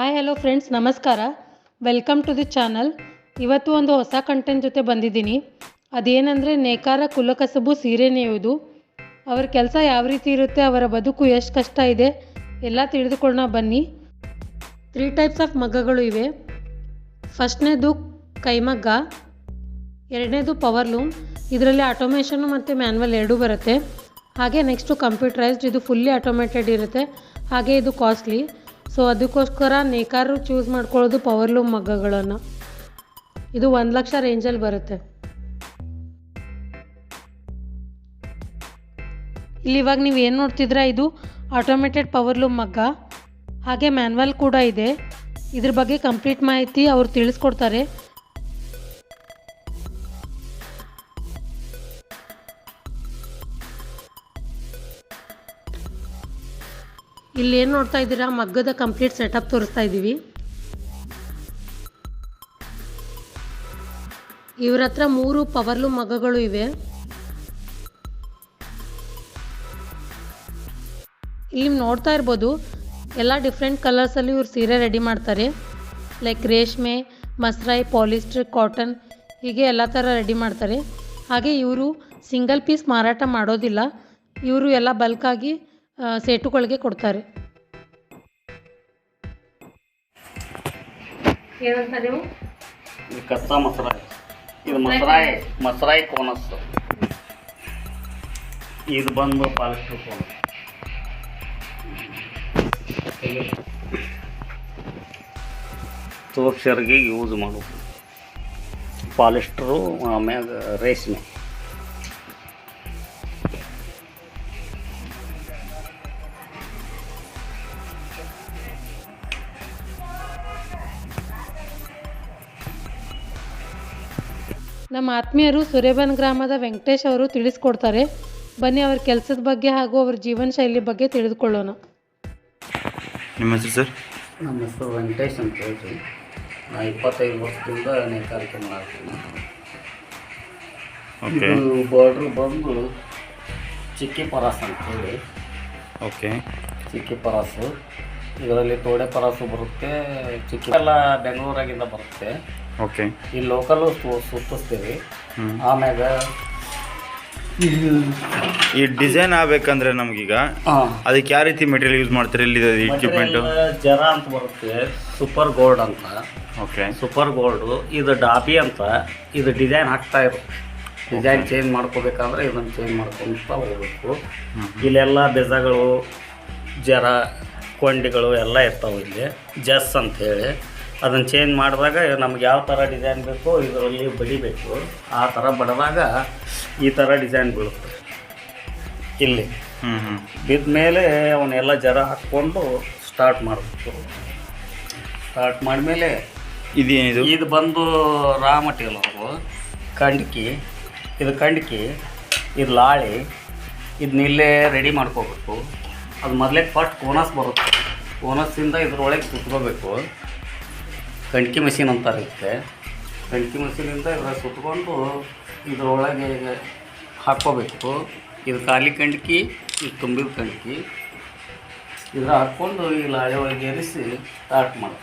Hi hello friends ನಮಸ್ಕಾರ. Welcome to the channel ಇವತ್ತು ಒಂದು ಹೊಸ ಕಂಟೆಂಟ್ ಜೊತೆ ಬಂದಿದ್ದೀನಿ. ಅದೇನೆಂದರೆ ನೇಕಾರ ಕುಲಕಸಬು ಸೀರೆ ನೇಯೋದು ಅವರ ಕೆಲಸ ಯಾವ ರೀತಿ ಇರುತ್ತೆ, ಅವರ ಬದುಕು ಎಷ್ಟು ಕಷ್ಟ ಇದೆ, ಎಲ್ಲ ತಿಳಿದುಕೊಳ್ಳೋಣ ಬನ್ನಿ. ತ್ರೀ ಟೈಪ್ಸ್ ಆಫ್ ಮಗ್ಗಗಳು ಇವೆ. ಫಸ್ಟ್ನೇದು ಕೈಮಗ್ಗ, ಎರಡನೇದು ಪವರ್ ಲೂಮ್ ಇದರಲ್ಲಿ ಆಟೋಮೇಷನ್ ಮತ್ತು ಮ್ಯಾನ್ವಲ್ ಎರಡೂ ಬರುತ್ತೆ. ಹಾಗೆ ನೆಕ್ಸ್ಟು ಕಂಪ್ಯೂಟರೈಸ್ಡ್ ಇದು ಫುಲ್ಲಿ ಆಟೋಮೇಟೆಡ್ ಇರುತ್ತೆ. ಹಾಗೆ ಇದು ಕಾಸ್ಟ್ಲಿ ಸೊ ಅದಕ್ಕೋಸ್ಕರ ನೇಕಾರರು ಚೂಸ್ ಮಾಡ್ಕೊಳ್ಳೋದು ಪವರ್ ಲೂಮ್ ಮಗ್ಗಗಳನ್ನು. ಇದು ಒಂದು ಲಕ್ಷ ರೇಂಜಲ್ಲಿ ಬರುತ್ತೆ. ಇಲ್ಲಿ ಇವಾಗ ನೀವು ಏನು ನೋಡ್ತಿದ್ರೆ ಇದು ಆಟೋಮೇಟೆಡ್ ಪವರ್ ಲೂಮ್ ಮಗ್ಗ. ಹಾಗೆ ಮ್ಯಾನ್ವಲ್ ಕೂಡ ಇದೆ. ಇದ್ರ ಬಗ್ಗೆ ಕಂಪ್ಲೀಟ್ ಮಾಹಿತಿ ಅವ್ರು ತಿಳಿಸ್ಕೊಡ್ತಾರೆ. ಇಲ್ಲಿ ಏನು ನೋಡ್ತಾ ಇದ್ದೀರಾ? ಮಗ್ಗದ ಕಂಪ್ಲೀಟ್ ಸೆಟಪ್ ತೋರಿಸ್ತಾ ಇದ್ದೀವಿ. ಇವ್ರ ಹತ್ರ ಮೂರು ಪವರ್ಲು ಮಗ್ಗಗಳು ಇವೆ. ಇಲ್ಲಿ ನೋಡ್ತಾ ಇರ್ಬೋದು, ಎಲ್ಲ ಡಿಫ್ರೆಂಟ್ ಕಲರ್ಸಲ್ಲಿ ಇವ್ರು ಸೀರೆ ರೆಡಿ ಮಾಡ್ತಾರೆ. ಲೈಕ್ ರೇಷ್ಮೆ, ಮಸ್ರಾಯಿ ಪಾಲಿಸ್ಟರ್ ಕಾಟನ್ ಹೀಗೆ ಎಲ್ಲ ಥರ ರೆಡಿ ಮಾಡ್ತಾರೆ. ಹಾಗೆ ಇವರು ಸಿಂಗಲ್ ಪೀಸ್ ಮಾರಾಟ ಮಾಡೋದಿಲ್ಲ. ಇವರು ಎಲ್ಲ ಬಲ್ಕಾಗಿ ಸೇಟುಗಳಿಗೆ ಕೊಡ್ತಾರೆ. ಕಚ್ಚಾ ಮಸರಾಯಿ. ಇದು ಮಸರಾಯಿ ಮಸರಾಯಿ ಕೋನಸ್. ಇದು ಬಂದು ಪಾಲಿಸ್ಟರ್ ಕೋನಸ್. ತೋಪ್ಸರ್ಗೆ ಯೂಸ್ ಮಾಡೋದು. ಪಾಲಿಸ್ಟ್ರು ಆಮ್ಯಾಗ ರೇಷ್ಮೆ. ನಮ್ಮ ಆತ್ಮೀಯರು ಸುರೇಬನ್ ಗ್ರಾಮದ ವೆಂಕಟೇಶ್ ಅವರು ತಿಳಿಸ್ಕೊಡ್ತಾರೆ. ಬನ್ನಿ ಅವ್ರ ಕೆಲಸದ ಬಗ್ಗೆ ಹಾಗೂ ಅವ್ರ ಜೀವನ ಶೈಲಿ ಬಗ್ಗೆ ತಿಳಿದುಕೊಳ್ಳೋಣ. ನಿಮ್ಮ ಹೆಸರು ಸರ್? ನಮ್ಮ ಹೆಸರು ವೆಂಕಟೇಶ್ ಅಂತ ಹೇಳ್ತೀನಿ. ನಾ ಇಪ್ಪತ್ತೈದು ವರ್ಷದಿಂದ ನೇಕಾರಿಕೆ ಮಾಡ್ತೀನಿ. ಓಕೆ. ಇದು ಬಾರ್ಡ್ರ್ ಬಂದು ಚಿಕ್ಕಿ ಪರಾಸ್ ಅಂತೇಳಿ ಓಕೆ. ಚಿಕ್ಕಿ ಪರಾಸು ಇದರಲ್ಲಿ ತೋಡೆ ಪರಾಸು ಬರುತ್ತೆ. ಚಿಕ್ಕಿ ಎಲ್ಲ ಬೆಂಗಳೂರಾಗಿಂದ ಬರುತ್ತೆ. ಓಕೆ ಈ ಲೋಕಲ್ ಸುತ್ತಿಸ್ತೀವಿ. ಆಮ್ಯಾಗ ಈ ಡಿಸೈನ್ ಆಗ್ಬೇಕಂದ್ರೆ ನಮ್ಗೀಗ ಅದಕ್ಕೆ ಯಾವ ರೀತಿ ಮೆಟೀರಿಯಲ್ ಯೂಸ್ ಮಾಡ್ತೀರಿ? ಇಲ್ಲಿ ಇಕ್ವಿಪ್ಮೆಂಟು ಜರ ಅಂತ ಬರುತ್ತೆ. ಸೂಪರ್ ಗೋಲ್ಡ್ ಅಂತ. ಓಕೆ ಸೂಪರ್ ಗೋಲ್ಡು ಇದು ಡಾಬಿ ಅಂತ. ಇದು ಡಿಸೈನ್ ಹಾಕ್ತಾ ಇರು ಡಿಸೈನ್ ಚೇಂಜ್ ಮಾಡ್ಕೋಬೇಕಂದ್ರೆ ಇದನ್ನು ಚೇಂಜ್ ಮಾಡ್ಕೊಂತ ಹೋಗ್ಬೇಕು. ಇಲ್ಲೆಲ್ಲ ಬೆಜಗಳು ಜರ ಕೊಂಡಿಗಳು ಎಲ್ಲ ಇರ್ತಾವೆ ಇಲ್ಲಿ. ಜಸ್ ಅಂತ ಹೇಳಿ. ಅದನ್ನು ಚೇಂಜ್ ಮಾಡಿದಾಗ ನಮ್ಗೆ ಯಾವ ಥರ ಡಿಸೈನ್ ಬೇಕೋ ಇದರಲ್ಲಿ ಬಡಿಬೇಕು ಆ ಥರ ಬಡದಾಗ ಈ ಥರ ಡಿಸೈನ್ ಬೀಳುತ್ತೆ. ಇಲ್ಲಿ. ಬಿದ್ದ ಮೇಲೆ ಅವನ್ನೆಲ್ಲ ಜರ ಹಾಕ್ಕೊಂಡು ಸ್ಟಾರ್ಟ್ ಮಾಡಬೇಕು. ಸ್ಟಾರ್ಟ್ ಮಾಡಿದ್ಮೇಲೆ ಇದೇನಿದು? ಇದು ಬಂದು ರಾ ಮಟೀರಿಯಲ್ ಅವರು ಕಂಡ್ಕಿ. ಇದು ಕಂಡ್ಕಿ ಇದು ಲಾಳಿ ಇದನ್ನ ಇಲ್ಲೇ ರೆಡಿ ಮಾಡ್ಕೋಬೇಕು. ಅದು ಮೊದಲೇ ಫಸ್ಟ್ ಕೋನಸ್ ಬರುತ್ತೆ. ಕೋನಸ್ಸಿಂದ ಇದ್ರೊಳಗೆ ಸುತ್ಕೋಬೇಕು ಕಂಡ್ಕಿ ಮಷೀನ್ ಅಂತ ಇರುತ್ತೆ ಕಂಡ್ಕಿ ಮಷೀನಿಂದ ಇದ್ರ ಸುತ್ಕೊಂಡು ಇದರೊಳಗೆ ಹಾಕ್ಕೋಬೇಕು. ಇದು ಖಾಲಿ ಕಣ್ಕಿ ಇದು ತುಂಬಿದ ಕಣ್ಕಿ. ಇದ್ರ ಹಾಕ್ಕೊಂಡು ಈ ಲಾಳೆ ಒಳಗೆ ಏರಿಸಿ ಸ್ಟಾರ್ಟ್ ಮಾಡು.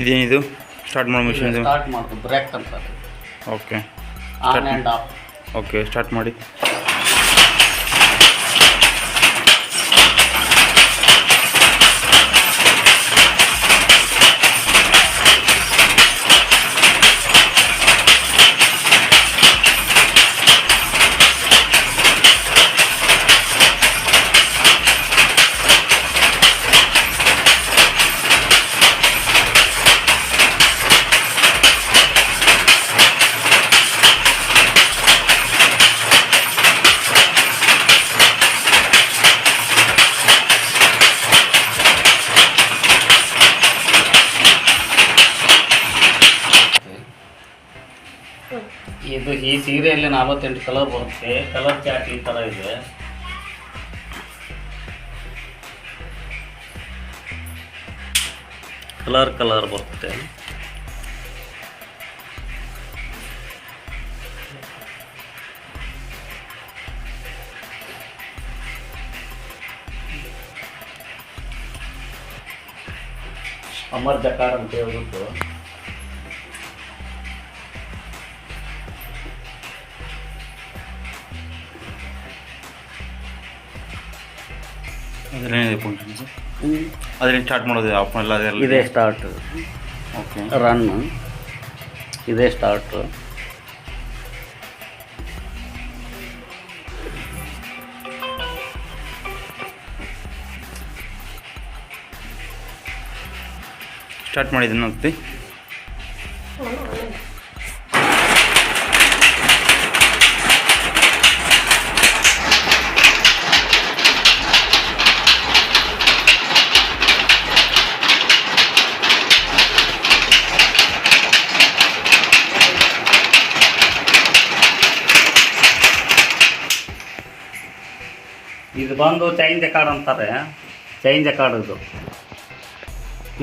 ಇದೇನಿದು? ಸ್ಟಾರ್ಟ್ ಮಾಡೋ ಮಿಷಿನ್ ಸ್ಟಾರ್ಟ್ ಮಾಡೋದು ಬ್ರೇಕ್ ಅಂತ okay on and off okay start ಮಾಡಿ. ಈ ಸೀರೆಯಲ್ಲಿ ನಲವತ್ತೆಂಟು ಕಲರ್ ಬರುತ್ತೆ. ಕಲರ್ ಚಾಟ್ ಈ ಥರ ಇದೆ. ಕಲರ್ ಕಲರ್ ಬರುತ್ತೆ. ಅಮರ್ ಜಕಾರ್ ಅಂತ ಹೇಳ್ಬಿಟ್ಟು. ಫಂಕ್ಷನ್ಸ್ ಅದ್ರೇನು ಸ್ಟಾರ್ಟ್ ಮಾಡೋದು ಆಫ್ ಎಲ್ಲ ಇದೇ ಸ್ಟಾರ್ಟ್ ಓಕೆ ರನ್ ಇದೇ ಸ್ಟಾರ್ಟ್ ಸ್ಟಾರ್ಟ್ ಮಾಡಿದ್ದೀನಿ ಅಂತಿ ಇದು ಬಂದು ಚೈನ್ ಜಕಾಡ್ ಅಂತಾರೆ. ಚೈನ್ ಜಕಾಡ್ ಇದು.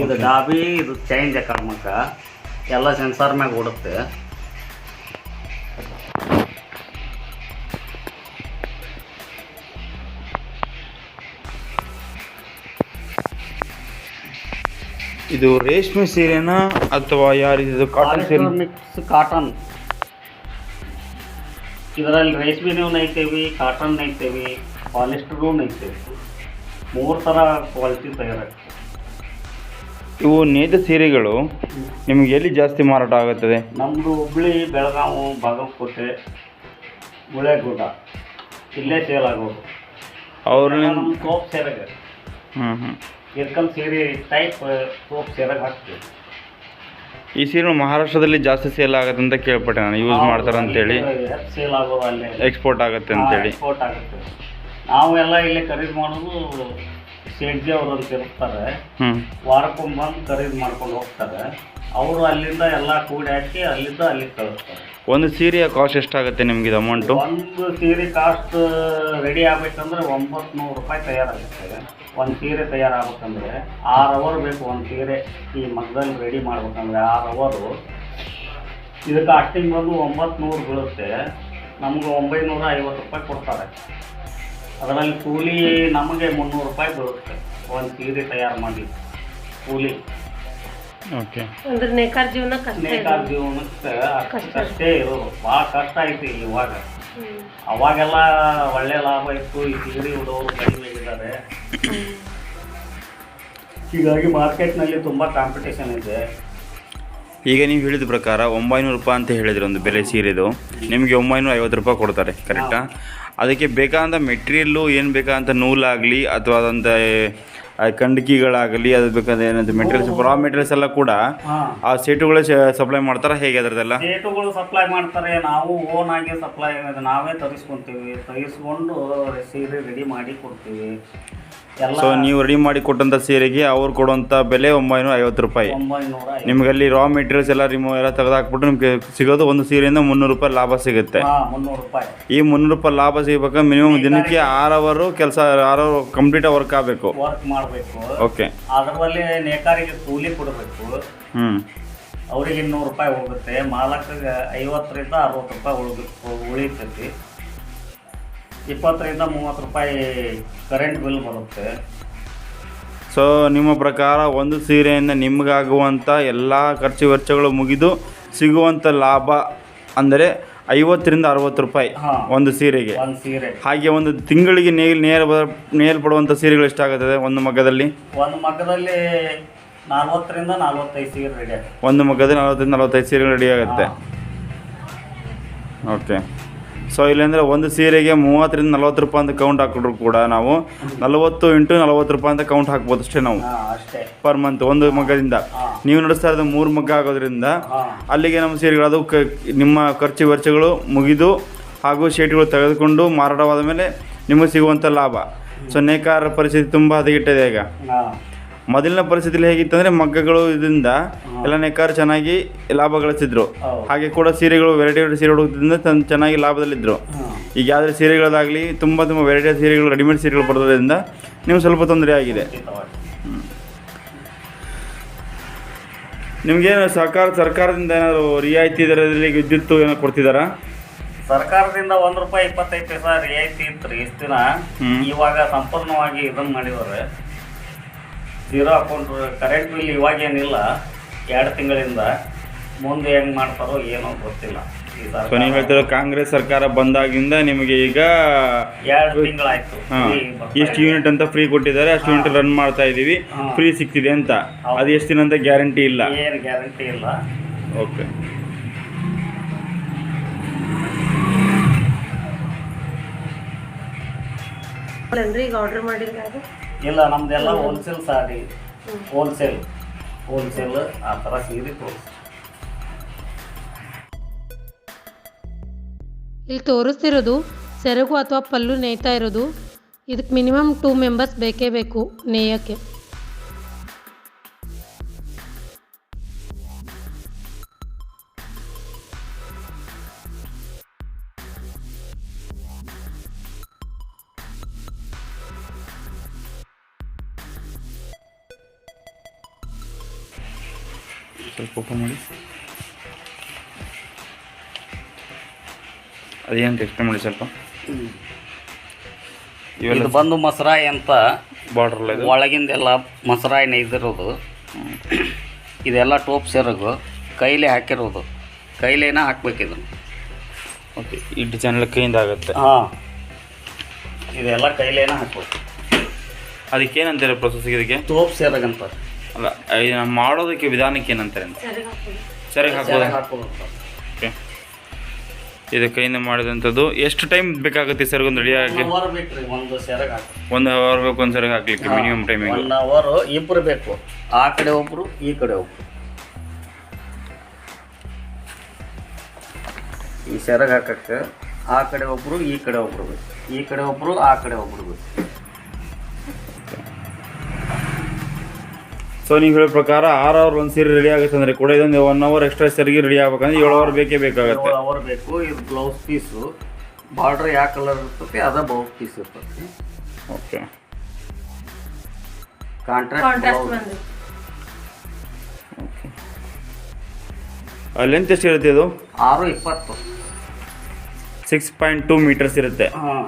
ಇದು ಡಾಬಿ ಇದು ಚೈನ್ ಜಕಾಡ್ ಮಕ್ಕ. ಎಲ್ಲ ಸೆನ್ಸಾರ್ ಮ್ಯಾಗ ಓಡುತ್ತೆ. ಇದು ರೇಷ್ಮೆ ಸೀರೆನಾ ಅಥವಾ ಯಾರಿದು ಕಾಟನ್ ಸೀರೆ? ಮಿಕ್ಸ್ ಕಾಟನ್ ಇದರಲ್ಲಿ ರೇಷ್ಮೆನೂ ನೈತೇವಿ ಕಾಟನ್ ನೈತೇವಿ. ಪಾಲಿಸ್ಟರೂ ಐತೆ. ಮೂರು ಥರ ಕ್ವಾಲಿಟಿ ತಯಾರಾಗ್ತದೆ ಇವು ನೇತ ಸೀರೆಗಳು ನಿಮ್ಗೆ ಎಲ್ಲಿ ಜಾಸ್ತಿ ಮಾರಾಟ ಆಗುತ್ತದೆ? ನಮ್ಮದು ಹುಬ್ಳಿ ಬೆಳಗಾವಿ ಬಾಗಲಕೋಟೆ ಗುಳೆಗೂಟ ಇಲ್ಲೇ ಸೇಲ್ ಆಗೋದು. ಅವ್ರಲ್ಲಿ ನಮ್ಮ ಸೋಪ್ ಸೇರೆಗೆ. ಹ್ಞೂ ಹ್ಞೂ ಇರ್ಕಲ್ ಸೀರೆ ಟೈಪ್ ಸೋಪ್ ಸೇರೆಗೆ ಹಾಕ್ತೀವಿ. ಈ ಸೀರೆ ಮಹಾರಾಷ್ಟ್ರದಲ್ಲಿ ಜಾಸ್ತಿ ಸೇಲ್ ಆಗುತ್ತೆ ಅಂತ ಕೇಳ್ಪಟ್ಟೆ ನಾನು. ಯೂಸ್ ಮಾಡ್ತಾರೆ ಅಂತೇಳಿ ಸೇಲ್ ಆಗೋದು ಅಲ್ಲೇ ಎಕ್ಸ್ಪೋರ್ಟ್ ಆಗುತ್ತೆ ಅಂತೇಳಿ. ಎಕ್ಸ್ಪೋರ್ಟ್ ಆಗುತ್ತೆ. ನಾವು ಎಲ್ಲ ಇಲ್ಲಿ ಖರೀದಿ ಮಾಡೋದು ಶೇಟ್ಜಿ ಅವರು ಅಂತ ಇರ್ತಾರೆ. ವಾರಕ್ಕೊಮ್ಮೆ ಬಂದು ಖರೀದಿ ಮಾಡ್ಕೊಂಡು ಹೋಗ್ತಾರೆ. ಅವರು ಅಲ್ಲಿಂದ ಎಲ್ಲ ಕೂಡಿ ಹಾಕಿ ಅಲ್ಲಿಂದ ಅಲ್ಲಿಗೆ ಕಳಿಸ್ತಾರೆ. ಒಂದು ಸೀರೆಯ ಕಾಸ್ಟ್ ಎಷ್ಟಾಗುತ್ತೆ ನಿಮ್ಗೆ ಇದು ಅಮೌಂಟು ಒಂದು ಸೀರೆ ಕಾಸ್ಟ್ ರೆಡಿ ಆಗ್ಬೇಕಂದ್ರೆ ಒಂಬತ್ತು ನೂರು ರೂಪಾಯಿ ತಯಾರಾಗುತ್ತೆ. ಒಂದು ಸೀರೆ ತಯಾರಾಗಬೇಕಂದ್ರೆ ಆರು ಅವರ್ ಬೇಕು ಒಂದು ಸೀರೆ ಈ ಮಗದಲ್ಲಿ ರೆಡಿ ಮಾಡ್ಬೇಕಂದ್ರೆ ಆರು ಅವರು ಇದಕ್ಕೆ ಅಷ್ಟಿಂಗ್ ಬಂದು ಒಂಬತ್ತು ನೂರು ಬೀಳುತ್ತೆ. ನಮ್ಗೆ ಒಂಬೈನೂರ ಐವತ್ತು ರೂಪಾಯಿ ಕೊಡ್ತಾರೆ. ಅದರಲ್ಲಿ ಕೂಲಿ ನಮಗೆ ಮುನ್ನೂರು ರೂಪಾಯಿ ಬರುತ್ತೆ. ಒಂದು ಸೀರೆ ತಯಾರು ಮಾಡಿ. ಕೂಲಿ. ಓಕೆ. ಅಂದ್ರೆ ನೇಕಾರ ಜೀವನ ಕಷ್ಟ ಇದೆ. ನೇಕಾರ ಜೀವನಕ್ಕೆ ಅಷ್ಟೇ ಇರೋದು ಭಾಳ ಕಷ್ಟ ಐತಿ ಇವಾಗ. ಅವಾಗೆಲ್ಲ ಒಳ್ಳೆ ಲಾಭ ಇತ್ತು. ಈ ಸೀರೆ ಉಡೋರು ಕಡಿಮೆ ಇದ್ದಾರೆ ಹೀಗಾಗಿ ಮಾರ್ಕೆಟ್ನಲ್ಲಿ ತುಂಬ ಕಾಂಪಿಟೇಷನ್ ಇದೆ. ಈಗ ನೀವು ಹೇಳಿದ ಪ್ರಕಾರ ಒಂಬೈನೂರು ರೂಪಾಯಿ ಅಂತ ಹೇಳಿದ್ರೆ ಒಂದು ಬೆಲೆ ಸೀರೆದು. ನಿಮಗೆ ಒಂಬೈನೂರ ಐವತ್ತು ರೂಪಾಯಿ ಕೊಡ್ತಾರೆ ಕರೆಕ್ಟಾ ಅದಕ್ಕೆ ಬೇಕಾದಂಥ ಮೆಟೀರಿಯಲ್ಲು ಏನು ಬೇಕಾದಂಥ ನೂಲಾಗಲಿ ಅಥವಾ ಅದಂಥ ಕಂಡಕಿಗಳಾಗಲಿ ಅದು ಬೇಕಾದ ಏನಂತ ಮೆಟೀರಿಯಲ್ಸ್ ರಾ ಮೆಟೀರಿಯಲ್ಸ್ ಎಲ್ಲ ಕೂಡ ಆ ಸೇಟುಗಳ ಸಪ್ಲೈ ಮಾಡ್ತಾರೆ ಹೇಗೆ ಅದರದೆಲ್ಲ ಸೇಟುಗಳು ಸಪ್ಲೈ ಮಾಡ್ತಾರೆ ನಾವು ಓನ್ ಆಗಿ ಸಪ್ಲೈ ನಾವೇ ತರಿಸ್ಕೊಂತೀವಿ ತರಿಸ್ಕೊಂಡು ಸೀರೆ ರೆಡಿ ಮಾಡಿ ಕೊಡ್ತೀವಿ. ಸೊ ನೀವು ರೆಡಿ ಮಾಡಿ ಕೊಟ್ಟಂಥ ಸೀರೆಗೆ ಅವ್ರು ಕೊಡುವಂಥ ಬೆಲೆ ಒಂಬೈನೂರ ಐವತ್ತು ರೂಪಾಯಿ. ನಿಮಗೆ ಅಲ್ಲಿ ರಾ ಮೆಟೀರಿಯಲ್ಸ್ ಎಲ್ಲ ರಿಮೂವ್ ಎಲ್ಲ ತೆಗೆದಾಕ್ಬಿಟ್ಟು ನಿಮ್ಗೆ ಸಿಗೋದು ಒಂದು ಸೀರೆಯಿಂದ ಮುನ್ನೂರು ರೂಪಾಯಿ ಲಾಭ ಸಿಗುತ್ತೆ. ಈ ಮುನ್ನೂರು ರೂಪಾಯಿ ಲಾಭ ಸಿಗ್ಬೇಕಾದ್ರೆ ಮಿನಿಮಮ್ ದಿನಕ್ಕೆ ಆರು ಅವರು ಕೆಲಸ ಆರು ಕಂಪ್ಲೀಟ್ ವರ್ಕ್ ಆಗಬೇಕು. ವರ್ಕ್ ಮಾಡಬೇಕು. ಓಕೆ ಅದರಲ್ಲಿ ನೇಕಾರಿಗೆ ಕೂಲಿ ಕೊಡಬೇಕು. ಹ್ಞೂ ಅವ್ರಿಗೆ ಇನ್ನೂರು ರೂಪಾಯಿ ಹೋಗುತ್ತೆ. ಮಾಲಕರಿಗೆ ಐವತ್ತರಿಂದ ಅರವತ್ತು ರೂಪಾಯಿ ಉಳಿದು ಉಳಿತೈತಿ. ಇಪ್ಪತ್ತರಿಂದ ಮೂವತ್ತು ರೂಪಾಯಿ ಕರೆಂಟ್ ಬಿಲ್ ಬರುತ್ತೆ. ಸೊ ನಿಮ್ಮ ಪ್ರಕಾರ ಒಂದು ಸೀರೆಯಿಂದ ನಿಮಗಾಗುವಂಥ ಎಲ್ಲ ಖರ್ಚು ವೆಚ್ಚಗಳು ಮುಗಿದು ಸಿಗುವಂಥ ಲಾಭ ಅಂದರೆ ಐವತ್ತರಿಂದ ಅರವತ್ತು ರೂಪಾಯಿ ಹಾಂ ಒಂದು ಸೀರೆಗೆ. ಒಂದು ಸೀರೆ. ಹಾಗೆ ಒಂದು ತಿಂಗಳಿಗೆ ನೇಲ್ ನೇರ ಬ- ನೇಲ್ ಪಡುವಂಥ ಸೀರೆಗಳು ಎಷ್ಟಾಗುತ್ತದೆ ಒಂದು ಮಗದಲ್ಲಿ ಒಂದು ಮಗದಲ್ಲಿ ನಲ್ವತ್ತರಿಂದ ನಲ್ವತ್ತೈದು ಸೀರೆ ರೆಡಿ ಆಗುತ್ತೆ. ಒಂದು ಮಗದಲ್ಲಿ ನಲವತ್ತರಿಂದ ನಲವತ್ತೈದು ಸೀರೆಗಳು ರೆಡಿ ಆಗುತ್ತೆ. ಓಕೆ ಸೊ ಇಲ್ಲಾಂದರೆ ಒಂದು ಸೀರೆಗೆ ಮೂವತ್ತರಿಂದ ನಲ್ವತ್ತು ರೂಪಾಯಿ ಅಂತ ಕೌಂಟ್ ಹಾಕಿದ್ರು ಕೂಡ ನಾವು. ನಲವತ್ತು ಇಂಟು ನಲವತ್ತು ರೂಪಾಯಿ ಅಂತ ಕೌಂಟ್ ಹಾಕ್ಬೋದು ಅಷ್ಟೇ ನಾವು. ಪರ್ ಮಂತ್ ಒಂದು ಮಗ್ಗದಿಂದ. ನೀವು ನಡೆಸ್ತಾ ಇರೋದು ಮೂರು ಮಗ್ಗ ಆಗೋದ್ರಿಂದ ಅಲ್ಲಿಗೆ ನಮ್ಮ ಸೀರೆಗಳು ಅದು ಕ ನಿಮ್ಮ ಖರ್ಚು ವೆಚ್ಚಗಳು ಮುಗಿದು ಹಾಗೂ ಶೇಟ್ಗಳು ತೆಗೆದುಕೊಂಡು ಮಾರಾಟವಾದ ಮೇಲೆ ನಿಮಗೆ ಸಿಗುವಂಥ ಲಾಭ. ಸೊ ನೇಕಾರ ಪರಿಸ್ಥಿತಿ ತುಂಬ ಹದಗೆಟ್ಟಿದೆ ಈಗ. ಮೊದಲಿನ ಪರಿಸ್ಥಿತಿಯಲ್ಲಿ ಹೇಗಿತ್ತಂದರೆ ಮಗ್ಗಗಳು ಇದರಿಂದ ಎಲ್ಲ ನೇಕಾರ ಚೆನ್ನಾಗಿ ಲಾಭ ಗಳಿಸ್ತಿದ್ರು ಹಾಗೆ ಕೂಡ ಸೀರೆಗಳು ವೆರೈಟಿ ವೆರೈಟಿ ಸೀರೆ ಹುಡುಕೋದ್ರಿಂದ ತನ್ನ ಚೆನ್ನಾಗಿ ಲಾಭದಲ್ಲಿದ್ದರು ಈಗ ಯಾವುದೇ ಸೀರೆಗಳದಾಗಲಿ ತುಂಬ ತುಂಬ ವೆರೈಟಿ ಸೀರೆಗಳು ರೆಡಿಮೇಡ್ ಸೀರೆಗಳು ಬರೋದ್ರಿಂದ ನೀವು ಸ್ವಲ್ಪ ತೊಂದರೆ ಆಗಿದೆ. ನಿಮ್ಗೇನು ಸರ್ಕಾರ ಸರ್ಕಾರದಿಂದ ಏನಾದರೂ ರಿಯಾಯಿತಿ ದರದಲ್ಲಿ ವಿದ್ಯುತ್ ಏನೋ ಕೊಡ್ತಿದ್ದಾರಾ ಸರ್ಕಾರದಿಂದ ಒಂದ್ ರೂಪಾಯಿ ಇಪ್ಪತ್ತೈದು ಪೈಸಾ ರಿಯಾಯಿತಿ ಇತ್ತು ರೀ ಇಷ್ಟು ದಿನ. ಇವಾಗ ಸಂಪೂರ್ಣವಾಗಿ ಇದನ್ನ ಮಾಡಿದ್ದಾರೆ. ಜೀರೋ ಅಕೌಂಟ್ ಕರೆಂಟ್ ಬಿಲ್ ಇವಾಗೇನಿಲ್ಲ ಎರಡು ತಿಂಗಳಿಂದ. ಮುಂದೆ ಹೆಂಗೆ ಮಾಡ್ತಾರೋ ಏನೋ ಗೊತ್ತಿಲ್ಲ. ಈ ಸೊ ನೀವು ಹೇಳ್ತಿರೋ ಕಾಂಗ್ರೆಸ್ ಸರ್ಕಾರ ಬಂದಾಗಿಂದ ನಿಮಗೆ ಈಗ ಎರಡು ತಿಂಗಳಾಯ್ತು. ಹಾಂ ಎಷ್ಟು ಯೂನಿಟ್ ಅಂತ ಫ್ರೀ ಕೊಟ್ಟಿದ್ದಾರೆ ಅಷ್ಟು ಯೂನಿಟ್ ರನ್ ಮಾಡ್ತಾ ಇದ್ದೀವಿ ಹಾ. ಫ್ರೀ ಸಿಗ್ತಿದೆ ಅಂತ. ಹೌದು. ಅದು ಎಷ್ಟು ದಿನ ಅಂತ ಗ್ಯಾರಂಟಿ ಇಲ್ಲ. ಏನು ಗ್ಯಾರಂಟಿ ಇಲ್ಲ. ಓಕೆ ಈಗ ಆರ್ಡರ್ ಮಾಡಿದ್ರೆ ಅದು ಇಲ್ಲ ನಮ್ದೆಲ್ಲ ಹೋಲ್ಸೇಲ್ ಸಾರಿ. ಹೋಲ್ಸೇಲ್ ಹೋಲ್ಸೇಲ್ ಆ ಥರ ಸೀರೆ ತೋರಿಸಿ. ಇಲ್ಲಿ ತೋರಿಸ್ತಿರೋದು ಸೆರಗು ಅಥವಾ ಪಲ್ಲು ನೇಯ್ತಾ ಇರೋದು. ಇದಕ್ಕೆ ಮಿನಿಮಮ್ ಟೂ ಮೆಂಬರ್ಸ್ ಬೇಕೇ ಬೇಕು ನೇಯಕ್ಕೆ. ಅದೇನಂತ ಎಕ್ಸ್ಪ್ಲೇನ್ ಮಾಡಿ ಸ್ವಲ್ಪ. ಇವೆಲ್ಲ ಇದು ಬಂದು ಮೊಸರಾಯಿ ಅಂತ ಬಾರ್ಡರ್ ಎಲ್ಲ ಇದು. ಒಳಗಿಂದೆಲ್ಲ ಮೊಸರಾಯಿನ ಇದ್ದಿರೋದು. ಇದೆಲ್ಲ ಟೋಪ್ ಸೇರೋದು ಕೈಲೇ ಹಾಕಿರೋದು. ಕೈಲೇನ ಹಾಕ್ಬೇಕು ಇದನ್ನು. ಓಕೆ ಈ ಡಿಸೈನ್ ಎಲ್ಲ ಕೈಯಿಂದ ಆಗುತ್ತೆ. ಹಾಂ. ಇದೆಲ್ಲ ಕೈಲೇನ ಹಾಕ್ಬೇಕು. ಅದಕ್ಕೆ ಏನಂತಾರೆ ಪ್ರೊಸೆಸ್ ಇದಕ್ಕೆ? ಟೋಪ್ ಸೇರಾಗಂತ ಅಂತ ಅಲ್ಲ ಇದನ್ನ ಮಾಡೋದಕ್ಕೆ ವಿಧಾನಕ್ಕೆ ಏನಂತಾರೆ ಅಂತ? ಸರಿ ಹಾಕ್ಬೋದು. ಇದು ಕೈಯಿಂದ ಮಾಡಿದಂಥದ್ದು. ಎಷ್ಟು ಟೈಮ್ ಬೇಕಾಗುತ್ತೆ ಸರ್ ಒಂದು ರೆಡಿ ಆಗಕ್ಕೆ? ಒನ್ ಅವರ್ ಬೇಕ್ರಿ ಒಂದು ಸೆರಗ್ ಒಂದು ಅವರ್ ಬೇಕು ಒಂದು ಸರಿ ಹಾಕ್ಲಿಕ್ಕೆ ಮಿನಿಮಮ್ ಟೈಮಿಂಗ್ ಒನ್ ಅವರ್ ಇಬ್ಬರು ಬೇಕು. ಆ ಕಡೆ ಒಬ್ರು ಈ ಕಡೆ ಒಬ್ರು. ಈ ಸೆರಗ್ ಹಾಕಕ್ಕೆ ಆ ಕಡೆ ಒಬ್ರು ಈ ಕಡೆ ಒಬ್ಬರು ಬೇಕು. ಈ ಕಡೆ ಒಬ್ಬರು ಆ ಕಡೆ ಒಬ್ರು ಬೇಕು. ಸೊ ನೀವು ಹೇಳೋ ಪ್ರಕಾರ ಆರು ಅವರ್ ಒಂದು ಸೀರೆ ರೆಡಿ ಆಗುತ್ತೆ ಅಂದರೆ ಕೂಡ ಇದೊಂದು ಒನ್ ಅವರ್ ಎಕ್ಸ್ಟ್ರಾ ಸರಿಗೆ ರೆಡಿ ಆಗ್ಬೇಕಂದ್ರೆ ಏಳು ಅವರ್ ಬೇಕೇ ಬೇಕಾಗುತ್ತೆ. ಅವರ್ ಬೇಕು ಇದು ಬ್ಲೌಸ್ ಪೀಸು ಬಾರ್ಡ್ರ್ ಯಾವ ಕಲರ್ ಇರ್ತೈತಿ ಅದ ಬ್ಲೌಸ್ ಪೀಸ್ ಇರ್ತೈತಿ ಓಕೆ ಕಾಂಟ್ರಾಕ್ಟ್ ಲೆಂತ್ ಎಷ್ಟು ಇರುತ್ತೆ ಇದು? ಆರು ಇಪ್ಪತ್ತು. ಸಿಕ್ಸ್ ಪಾಯಿಂಟ್ ಟೂ ಮೀಟರ್ಸ್ ಇರುತ್ತೆ. ಹಾಂ.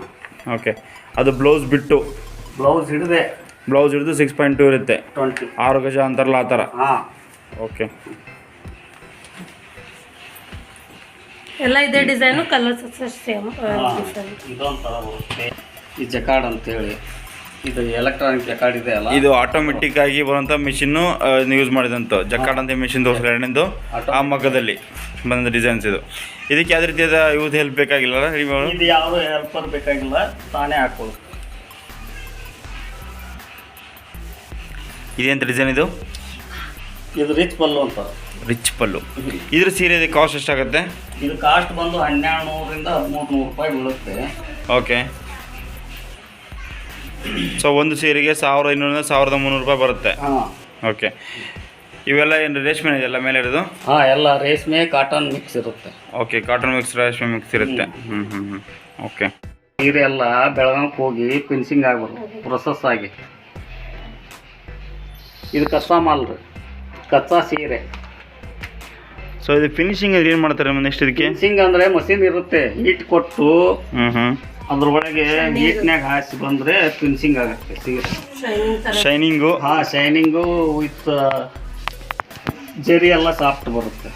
ಓಕೆ ಅದು ಬ್ಲೌಸ್ ಬಿಟ್ಟು. ಬ್ಲೌಸ್ ಹಿಡಿದೆ. ಬ್ಲೌಸ್ ಹಿಡಿದು ಸಿಕ್ಸ್ ಪಾಯಿಂಟ್ ಟೂ ಇರುತ್ತೆ. ಟ್ವೆಂಟಿ ಆರು ಗಜ ಅಂತಾರಲ್ಲ ಆ ಥರ? ಹಾಂ. ಓಕೆ ಎಲ್ಲ ಇದೇ ಡಿಸೈನು ಕಲರ್ಸ್ ಸೇಮ್ ಇದೊಂಥರ ಬರುತ್ತೆ. ಈ ಜಕಾರ್ಡ್ ಅಂತೇಳಿ. ಇದು ಎಲೆಕ್ಟ್ರಾನಿಕ್ ಜಕಾರ್ಡ್ ಇದೆ ಅಲ್ಲ? ಇದು ಆಟೋಮೆಟಿಕ್ ಆಗಿ ಬರುವಂಥ ಮಿಷಿನ್ನು ಯೂಸ್ ಮಾಡಿದಂಥ ಜಕಾರ್ಡ್ ಅಂತ ಮಿಷಿನ್ ಎರಡನೇದು ಆ ಮಗ್ಗದಲ್ಲಿ ಬಂದ ಡಿಸೈನ್ಸ್ ಇದು. ಇದಕ್ಕೆ ಯಾವ ರೀತಿಯಾದ ಯೂಸ್ ಹೆಲ್ಪ್ ಬೇಕಾಗಿಲ್ಲ ಇದು ಯಾವುದು ಹೆಲ್ಪರ್ ಬೇಕಾಗಿಲ್ಲ ತಾನೇ ಹಾಕೋದು ಇದೇಂತ ಡಿಸೈನ್ ಇದು? ಇದು ರಿಚ್ ಪಲ್ಲು ಅಂತ. ರಿಚ್ ಪಲ್ಲು. ಇದ್ರ ಸೀರೆ ಕಾಸ್ಟ್ ಎಷ್ಟಾಗುತ್ತೆ? ಇದು ಕಾಸ್ಟ್ ಬಂದು ಹನ್ನೆರಡು ನೂರರಿಂದ ಹದಿಮೂರು ನೂರು ರೂಪಾಯಿ ಬೀಳುತ್ತೆ. ಓಕೆ ಸೊ ಒಂದು ಸೀರೆಗೆ ಸಾವಿರ ಐನೂರಿಂದ ಸಾವಿರದ ಮುನ್ನೂರು ರೂಪಾಯಿ ಬರುತ್ತೆ. ಹಾಂ. ಓಕೆ ಇವೆಲ್ಲ ಏನು ರೇಷ್ಮೆ ಇದೆಲ್ಲ ಮೇಲೆ ಇರೋದು? ಹಾಂ ಎಲ್ಲ ರೇಷ್ಮೆ ಕಾಟನ್ ಮಿಕ್ಸ್ ಇರುತ್ತೆ. ಓಕೆ ಕಾಟನ್ ಮಿಕ್ಸ್ ರೇಷ್ಮೆ ಮಿಕ್ಸ್ ಇರುತ್ತೆ. ಹ್ಞೂ ಹ್ಞೂ ಹ್ಞೂ ಓಕೆ ಸೀರೆ ಎಲ್ಲ ಬೆಳಗಾವಿಗೆ ಹೋಗಿ ಫಿನಿಶಿಂಗ್ ಆಗ್ಬಾರ್ದು ಪ್ರೊಸೆಸ್ ಆಗಿ. ಇದು ಕಸ್ವಾ ಮಾಲ್ ರೀ. ಕಚ್ಚಾ ಸೀರೆ. ಸೊ ಇದು ಫಿನಿಶಿಂಗ್ ಏನು ಮಾಡ್ತಾರೆ ನೆಕ್ಸ್ಟ್ ಇದಕ್ಕೆ? ಫಿನಿಶಿಂಗ್ ಅಂದರೆ ಮಷೀನ್ ಇರುತ್ತೆ ಹೀಟ್ ಕೊಟ್ಟು ಅದ್ರೊಳಗೆ ಹೀಟ್ನ್ಯಾಗ ಹಾಸಿ ಬಂದರೆ ಫಿನಿಶಿಂಗ್ ಆಗುತ್ತೆ ಸೀರೆ. ಶೈನಿಂಗ್ ಹಾಂ ಶೈನಿಂಗು ವಿತ್ ಜರಿ ಎಲ್ಲ ಸಾಫ್ಟ್ ಬರುತ್ತೆ.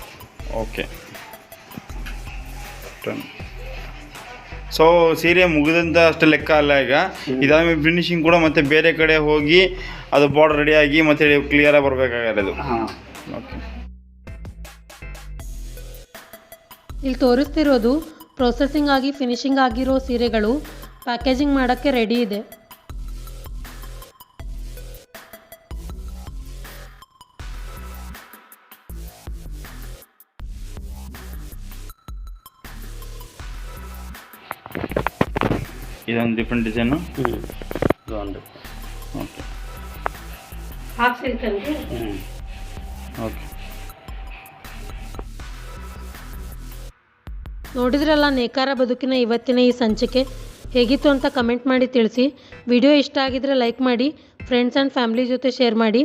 ಓಕೆ ಸೊ ಸೀರೆ ಮುಗಿದಂತ ಅಷ್ಟು ಲೆಕ್ಕ ಅಲ್ಲ ಈಗ. ಇದಾದ್ಮೇಲೆ ಫಿನಿಶಿಂಗ್ ಕೂಡ ಮತ್ತೆ ಬೇರೆ ಕಡೆ ಹೋಗಿ ಅದು ಬಾರ್ಡರ್ ರೆಡಿಯಾಗಿ ಮತ್ತೆ ಕ್ಲಿಯರಾಗಿ ಬರಬೇಕಾಗಿರೋದು. ಹಾಂ. ಓಕೆ ಇಲ್ಲಿ ತೋರಿಸ್ತಿರೋದು ಪ್ರೊಸೆಸಿಂಗ್ ಆಗಿ ಫಿನಿಶಿಂಗ್ ಆಗಿರೋ ಸೀರೆಗಳು ಪ್ಯಾಕೇಜಿಂಗ್ ಮಾಡೋಕ್ಕೆ ರೆಡಿ ಇದೆ. ಇದೊಂದು ಡಿಫ್ರೆಂಟ್ ಡಿಸೈನು ಓಕೆ ಹ್ಞೂ ಓಕೆ. ನೋಡಿದ್ರಲ್ಲ ನೇಕಾರ ಬದುಕಿನ ಇವತ್ತಿನ ಈ ಸಂಚಿಕೆ? ಹೇಗಿತ್ತು ಅಂತ ಕಮೆಂಟ್ ಮಾಡಿ ತಿಳಿಸಿ. ವಿಡಿಯೋ ಇಷ್ಟ ಆಗಿದ್ರೆ ಲೈಕ್ ಮಾಡಿ ಫ್ರೆಂಡ್ಸ್ ಆ್ಯಂಡ್ ಫ್ಯಾಮಿಲಿ ಜೊತೆ ಶೇರ್ ಮಾಡಿ.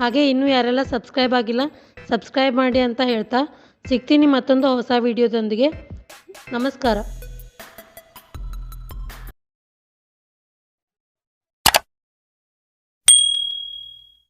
ಹಾಗೆ ಇನ್ನೂ ಯಾರೆಲ್ಲ ಸಬ್ಸ್ಕ್ರೈಬ್ ಆಗಿಲ್ಲ ಸಬ್ಸ್ಕ್ರೈಬ್ ಮಾಡಿ ಅಂತ ಹೇಳ್ತಾ ಸಿಗ್ತೀನಿ ಮತ್ತೊಂದು ಹೊಸ ವಿಡಿಯೋದೊಂದಿಗೆ. ನಮಸ್ಕಾರ.